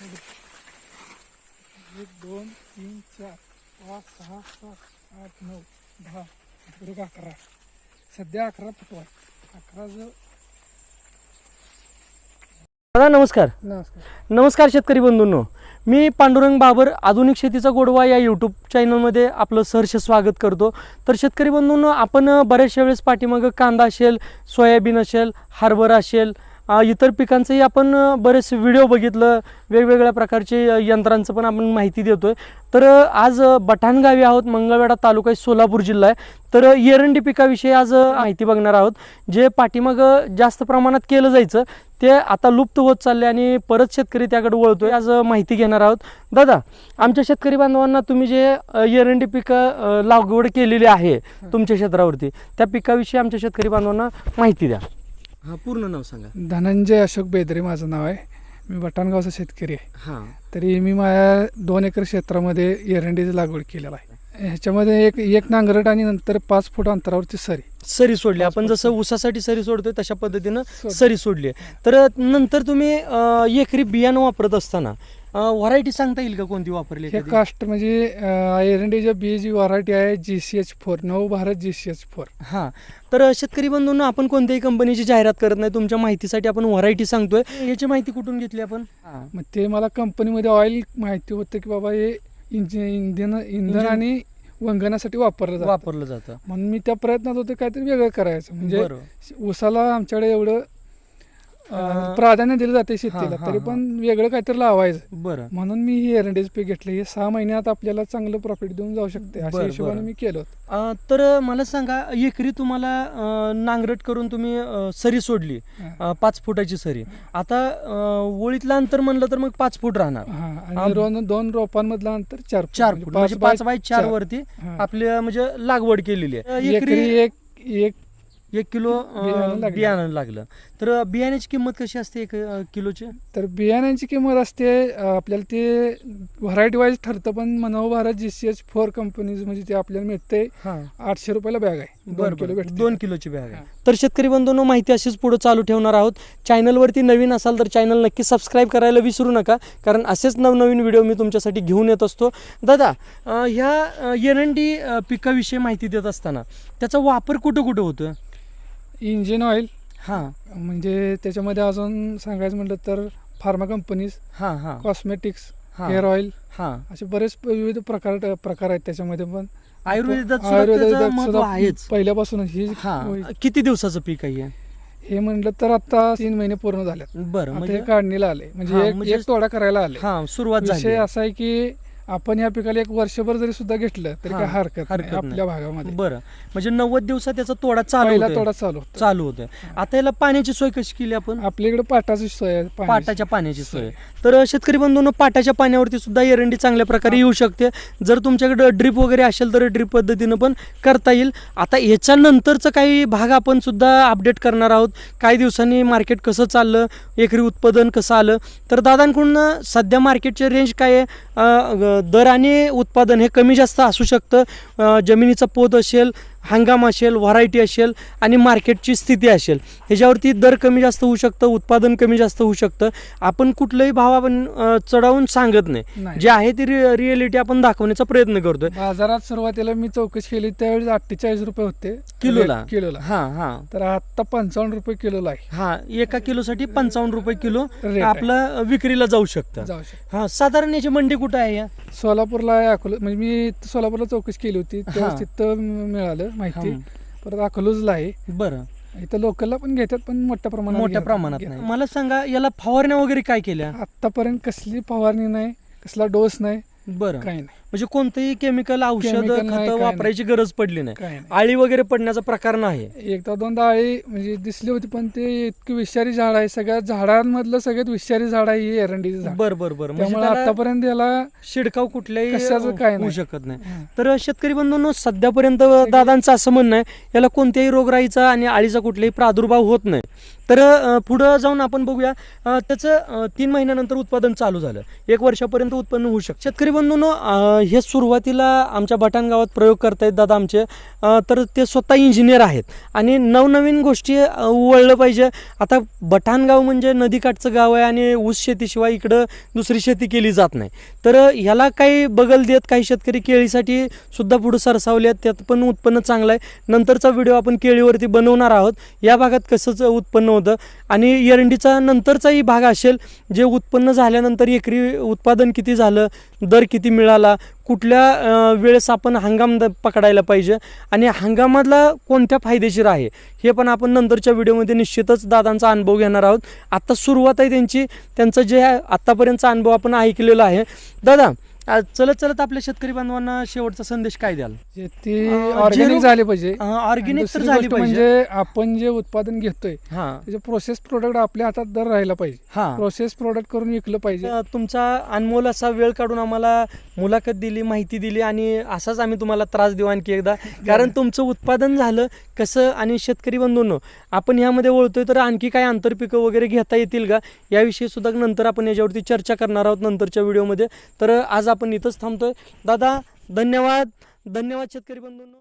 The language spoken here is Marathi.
एक दोन तीन चार पाच सहा सात आठ नऊ दहा. अकरा? सध्या अकरा फुटवा. अकरा जर दादा नमस्कार. नमस्कार. नमस्कार शेतकरी बंधूंनो. मी पांडुरंग बाबर आधुनिक शेतीचा गोडवा या यूट्यूब चॅनलमध्ये आपलं सहर्ष स्वागत करतो. तर शेतकरी बंधूंनो आपण बऱ्याचशा वेळेस पाठीमागं कांदा असेल सोयाबीन असेल हरभरा असेल इतर पिकांचंही आपण बरेच व्हिडिओ बघितलं वेगवेगळ्या प्रकारचे यंत्रांचं पण आपण माहिती देतोय. तर अ, आज बठाणगावी आहोत मंगळवेढा तालुका आहे, सोलापूर जिल्हा आहे. तर एरंडी पिकाविषयी आज माहिती बघणार आहोत जे पाठीमागं जास्त प्रमाणात केलं जायचं ते आता लुप्त होत चालले आणि परत शेतकरी त्याकडे वळतोय. आज माहिती घेणार आहोत. दादा आमच्या शेतकरी बांधवांना तुम्ही जे एरंडी पिकं लागवड केलेली आहे तुमच्या क्षेत्रावरती त्या पिकाविषयी आमच्या शेतकरी बांधवांना माहिती द्या. हा पूर्ण नाव सांगा. धनंजय अशोक बेदरे माझं नाव आहे. मी बटाणगावचा शेतकरी आहे. हां. तरी मी माझ्या दोन एकर क्षेत्रामध्ये एरंडीची लागवड केलेला आहे. ह्याच्यामध्ये एक एक नांगरट आणि नंतर पाच फूट अंतरावरती सरी. सरी सोडली. आपण जसं ऊसासाठी सरी सोडतोय तशा पद्धतीनं. सरी सोडली तर नंतर तुम्ही अ, एकरी बियाणं वापरत असताना व्हरायटी सांगता येईल का कोणती वापरली हे एखादी? कास्ट म्हणजे एरंडीच्या बी जी व्हरायटी आहे जी सी एच फोर नऊ Bharat G C H four. हां. तर शेतकरी बंधूंना आपण कोणत्याही कंपनीची जाहिरात करत नाही. तुमच्या माहितीसाठी आपण व्हरायटी सांगतोय. याची माहिती कुठून घेतली आपण? मग ते मला कंपनीमध्ये ऑइल माहिती होतं की बाबा हे इंजिन इंधन इंधन आणि वंगणासाठी वापरलं जातं. वापरलं जातं. म्हणून मी त्या प्रयत्नात होते काहीतरी वेगळं करायचं. म्हणजे बरोबर ऊसाला आमच्याकडे एवढं अं, प्राधान्य दिलं जाते शेतीला हां, तरी पण वेगळं काहीतरी लावायचं. बरं. म्हणून मी हे एरंडेज पीक घेतलं. हे सहा महिन्यात आपल्याला चांगलं प्रॉफिट देऊन जाऊ शकते अशा बरं, हिशोबाने. मी केलं होतं. अं, तर मला सांगा एकरी तुम्हाला अं, नांगरट करून तुम्ही अं, सरी सोडली. अं, पाच फुटाची सरी. आता अं, ओळीतलं अंतर म्हणलं तर मग पाच फूट राहणार. हा आम- दोन दोन रोपांमधलं अंतर चार फूट. चार म्हणजे फूट. म्हणजे पाच बाय चार. वरती हा. आपल्या म्हणजे लागवड केलेली आहे. एकरी एकरी एक एक एक किलो अं, बियाणं लागलं. बियाणं लागलं. तर बियाण्याची किंमत कशी असते एक अं, किलोची? तर बियाण्यांची किंमत असते अं, आपल्याला ते व्हरायटी वाईज ठरतं पण मनोह Bharat G C H four companies म्हणजे ते आपल्याला मिळते हा. आठशे रुपयाला बॅग आहे. दोन किलो बरं. भेटते. दोन किलोची बॅग आहे. तर शेतकरी बंधूंनो माहिती अशीच पुढे चालू ठेवणार आहोत. चॅनलवरती नवीन असाल तर चॅनल नक्की सबस्क्राईब करायला विसरू नका कारण असेच नवनवीन व्हिडिओ मी तुमच्यासाठी घेऊन येत असतो. दादा अं, ह्या एरंडी पिकाविषयी माहिती देत असताना त्याचा वापर कुठं कुठं होतो इंजिन ऑइल. हां. म्हणजे त्याच्यामध्ये अजून सांगायचं म्हटलं तर फार्मा कंपनीज हां हां. कॉस्मेटिक्स हेअर ऑइल हां. असे बरेच विविध प्रकार प्रकार आहेत त्याच्यामध्ये पण. आयुर्वेदात आयुर्वेदात पहिल्यापासूनच ही किती दिवसाचं पीक आहे हे? म्हणलं तर आता तीन महिने पूर्ण झालेत. बरं म्हणजे काढणीला आले. म्हणजे एक- म्हणजे- एक तोडा करायला आले. हां सुरुवात विषय झाली असा आहे की आपण या पिकाला एक वर्षभर जरी सुद्धा घेतलं तरी काय हरकत नाही. आपल्या भागामध्ये. बरं. म्हणजे नव्वद दिवसात त्याचा तोडा चालू. तोडा चालू होतो चालू होतोय. आता याला पाण्याची सोय कशी केली आपण? आपल्याकडे पाटाची सोय. पाटाच्या पाण्याची सोय. तर शेतकरी बंधूंनो पाटाच्या पाण्यावरती सुद्धा एरंडी चांगल्या प्रकारे येऊ शकते. जर तुमच्याकडे ड्रीप वगैरे असेल तर ड्रीप पद्धतीनं पण करता येईल. आता याच्यानंतरचं काही भाग आपण सुद्धा अपडेट करणार आहोत. काही दिवसांनी मार्केट कसं चाललं एकरी उत्पादन कसं आलं. तर दादांकडून सध्या मार्केटचे रेंज काय आहे? दर आणि उत्पादन हे कमी जास्त असू शकतं. जमिनीचा पोत असेल हंगाम असेल व्हरायटी असेल आणि मार्केटची स्थिती असेल ह्याच्यावरती दर कमी जास्त होऊ शकतं उत्पादन कमी जास्त होऊ शकतं. आपण कुठलंही भाव आपण चढवून सांगत नाही. जे आहे ती रिअलिटी आपण दाखवण्याचा प्रयत्न करतोय. बाजारात सुरुवातीला मी चौकशी केली त्यावेळेस अठ्ठेचाळीस रुपये होते. किलोला? किलोला. हां हां. तर आता पंचावन्न रुपये किलोला आहे. हां एका किलोसाठी पंचावन्न रुपये किलो. आपलं विक्रीला जाऊ शकतं. हां साधारण याची मंडी कुठं आहे या? सोलापूरला अकोला म्हणजे मी सोलापूरला चौकशी केली होती तिथं मिळालं. माहिती. परत अकलूजला आहे बरं इथं लोकलला पण घेतात पण मोठ्या प्रमाणात मोठ्या. प्रमाणात. नाही मला सांगा याला फवारण्या वगैरे काय केल्या आतापर्यंत कसली फवारणी नाही कसला डोस नाही बरं काही नाही म्हणजे कोणतंही केमिकल औषध Chemical नाही, खत काय वापरायची गरज पडली नाही. आळी वगैरे पडण्याचा प्रकार नाही. एकदा दोनदा आळी म्हणजे दिसली होती पण ते इतकी विषारी झाड आहे. सगळ्या झाडांमधलं सगळ्यात विषारी झाड आहे ही एरंडीचं झाड. बर बर बर. म्हणजे त्यामुळे त्याला आतापर्यंत याला शिडकाव कुठल्याही कशाचं काय होऊ नाही. शकत नाही. हां. तर शेतकरी बंधूंनो सध्यापर्यंत दादांचं असं म्हणणं आहे याला कोणत्याही रोगराईचा आणि आळीचा कुठलाही प्रादुर्भाव होत नाही. तर अं, पुढं जाऊन आपण बघूया अं, त्याचं अं, तीन महिन्यानंतर उत्पादन चालू झालं. एक वर्षापर्यंत उत्पन्न होऊ शकतं. शेतकरी बंधूंनो अं, हे सुरुवातीला आमच्या बटाण गावात प्रयोग करतायत दादा आमचे. तर ते स्वतः इंजिनियर आहेत. आणि नवनवीन गोष्टी वळलं पाहिजे. आता बटाणगाव म्हणजे नदीकाठचं गाव आहे आणि ऊस शेतीशिवाय इकडं दुसरी शेती केली जात नाही. तर ह्याला काही बगल देत काही शेतकरी केळीसाठी सुद्धा पुढं सरसावले आहेत. त्यात पण उत्पन्न चांगलं आहे. नंतरचा व्हिडिओ आपण केळीवरती बनवणार आहोत. या भागात कसंच उत्पन्न होतं. आणि एरंडीचा नंतरचाही भाग असेल जे उत्पन्न झाल्यानंतर एकरी उत्पादन किती झालं दर किती मिळाला कुठल्या वेळेस आपण हंगाम द- पकडायला पाहिजे आणि हंगामातला कोणत्या फायदेशीर आहे हे पण आपण नंतरच्या व्हिडिओमध्ये निश्चितच दादांचा अनुभव घेणार आहोत. आत्ता सुरुवात आहे त्यांची त्यांचं जे आहे आत्तापर्यंतचा अनुभव आपण ऐकलेला आहे. दादा आज चलत चलत आपल्या शेतकरी बांधवांना शेवटचा संदेश काय द्याल? शेती ऑर्गॅनिक झाली पाहिजे. ऑर्गॅनिक तर दुसरी झाली गोष्ट पाहिजे. म्हणजे आपण जे उत्पादन घेतोय हां. त्याचे प्रोसेस प्रोडक्ट आपल्या हातात दर राहायला पाहिजे. हां. प्रोसेस प्रोडक्ट करून विकलं पाहिजे. अ, तुमचा अनमोल असा वेळ काढून आम्हाला मुलाखत दिली माहिती दिली आणि असाच आम्ही तुम्हाला त्रास देऊ आणखी एकदा. कारण तुमचं उत्पादन झालं कसं आणि शेतकरी बंधूंनो आपण ह्यामध्ये वळतोय तर आणखी काय आंतरपिकं वगैरे घेता येतील का? याविषयी सुद्धा नंतर आपण याच्यावरती चर्चा करणार आहोत नंतरच्या व्हिडिओमध्ये. तर आज आपण इथंच थांबतोय. दादा धन्यवाद. धन्यवाद शेतकरी बंधूंनो.